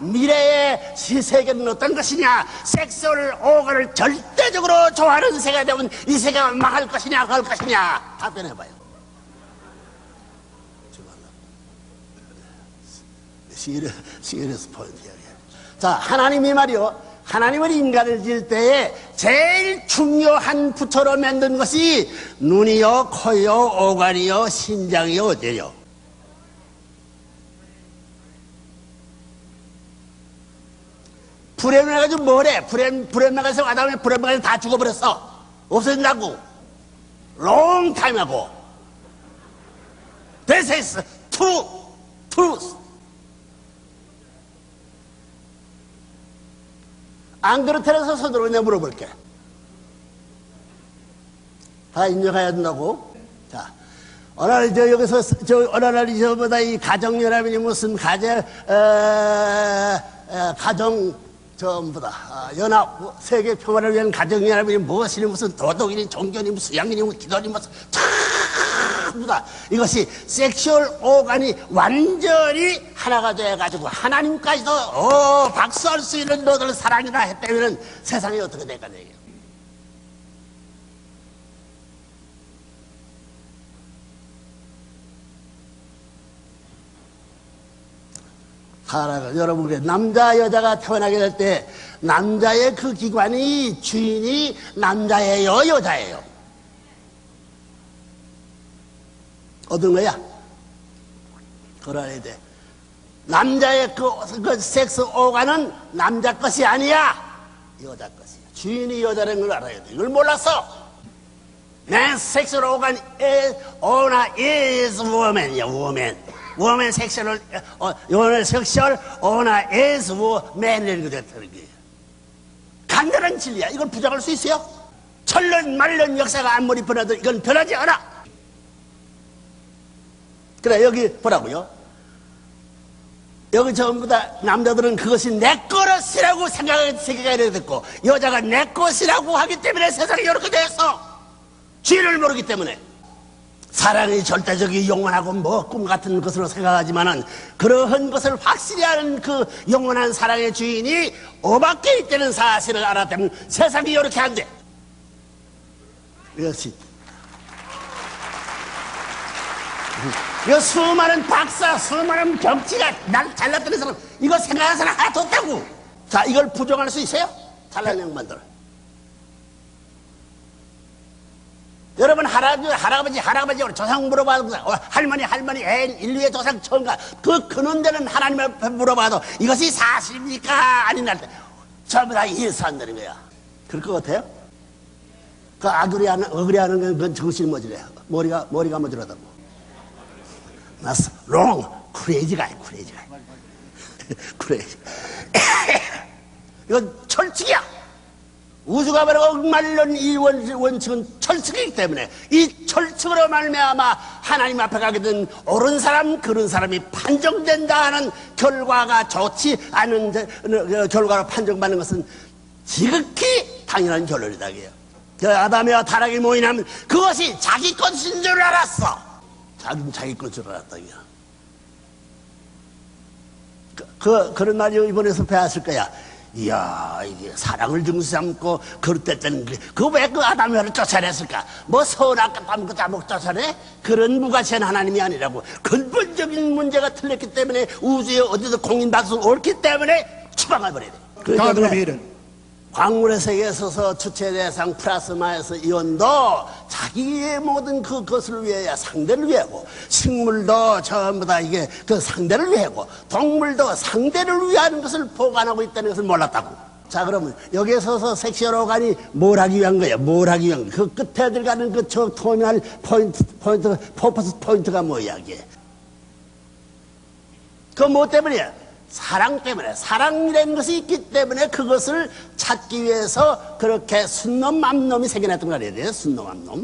미래의 시 세계는 어떤 것이냐 섹스얼 오가를 절대적으로 좋아하는 세계가 되면 이 세계가 망할 것이냐 갈 것이냐 답변해봐요 시리어스 포인트야. 자, 하나님이 말이요. 하나님은 인간을 지을 때에 제일 중요한 부처로 만든 것이 눈이요, 코요, 오간이요, 신장이요, 어디요. 불에 나가지고 뭐래? 불에, 불에 나가서 아담이 불에 나가서 다 죽어버렸어. 없어진다고. 롱 타임 하고. This is true, truth. 안 그렇다면서 손으로 내가 물어볼게. 다 인정해야 된다고? 자, 어느 날, 저, 여기서, 저, 어느 날, 저보다 이 가정연합이니 무슨 가정, 어, 어, 가정, 전부 다, 어, 연합, 뭐, 세계 평화를 위한 가정연합이니 무엇이니 무슨 도덕이니 종교니 무슨 양이니 무슨 기도니 무슨, 전부 다 이것이 섹슈얼 오간이 완전히 하나가 돼가지고 하나님까지도 어, 박수할 수 있는 너들 사랑이라 했다면 세상이 어떻게 될까 내게 하나가 여러분 남자 여자가 태어나게 될 때 남자의 그 기관이 주인이 남자예요 여자예요 얻은 거야. 그러야 돼. 남자의 그, 그 섹스 오가는 남자 것이 아니야. 여자 것이야. 주인이 여자라는 걸 알아야 돼. 이걸 몰랐어. Man sexual organ is, owner is woman이야, woman. Woman sexual, 어, woman sexual owner is woman. 이렇게 됐다는 거예요. 간단한 진리야. 이걸 부정할 수 있어요? 천년, 말년 역사가 아무리 변해도 이건 변하지 않아. 그래 여기 보라고요. 여기 전부 다 남자들은 그것이 내 것이라고 세계가 이렇게 됐고 여자가 내 것이라고 하기 때문에 세상이 이렇게 됐어. 죄를 모르기 때문에 사랑이 절대적이 영원하고 뭐 꿈 같은 것으로 생각하지만은 그러한 것을 확실히 아는 그 영원한 사랑의 주인이 오밖에 있다는 사실을 알았다면 세상이 이렇게 안 돼. 이것이 이 수많은 박사, 수많은 경치가 날 잘났던 사람, 이거 생각하는 사람 하나도 없다고. 자, 이걸 부정할 수 있어요? 잘난 양반들. 여러분, 할아버지, 할아버지, 할아버지, 조상 물어봐도, 어, 할머니, 할머니, 애, 인류의 조상 처음 가. 그, 데는 하나님 앞에 물어봐도 이것이 사실입니까? 아니냐. 전부 다 일산다는 거야. 그럴 것 같아요? 그 아그리 하는, 어그리 하는 건 정신이 뭐지래. 머리가, 머리가 뭐지라다고. 나스 롱 크레이지 가이 크레이지 가이 크레이지 이건 철칙이야 우주가 바로 억말론 이 원, 원칙은 철칙이기 때문에 이 철칙으로 말미암아 하나님 앞에 가게 된 옳은 사람 그런 사람이 판정된다 하는 결과가 좋지 않은 저- 결과로 판정받는 것은 지극히 당연한 결론이다 저 아담이와 타락이 모이나면 그것이 자기 것인 줄 알았어 자기는 자기 것줄 알았다, 이거. 그, 그, 그런 말이 이번에서 배웠을 거야. 이야, 이게 사랑을 증수삼고 그릇됐다는 게, 그왜 그 아담을 쫓아냈을까? 뭐 선악 아무것도 잘못 쫓아내? 그런 무가치한 하나님이 아니라고. 근본적인 문제가 틀렸기 때문에 우주에 어디서 공인박수 옳기 때문에 추방해버려야 돼. 그렇기 다음 회의는 광물의 세계에 서서 주체 대상 플라스마에서 이온도 자기의 모든 그 것을 위해야 상대를 위하고 식물도 전부 다 이게 그 상대를 위하고 동물도 상대를 위한 것을 보관하고 있다는 것을 몰랐다고. 자 그러면 여기에 서서 섹시얼 오간이 뭘 하기 위한 거야? 뭘 하기 위한 거야? 그 끝에 들어가는 그저 토미할 포인트 포인트 포커스 포인트가 뭐야 이게? 그 뭐 때문이야? 사랑 때문에 사랑이라는 것이 있기 때문에 그것을 찾기 위해서 그렇게 순놈 맘놈이 생겨났던 거 아니에요? 순놈 맘놈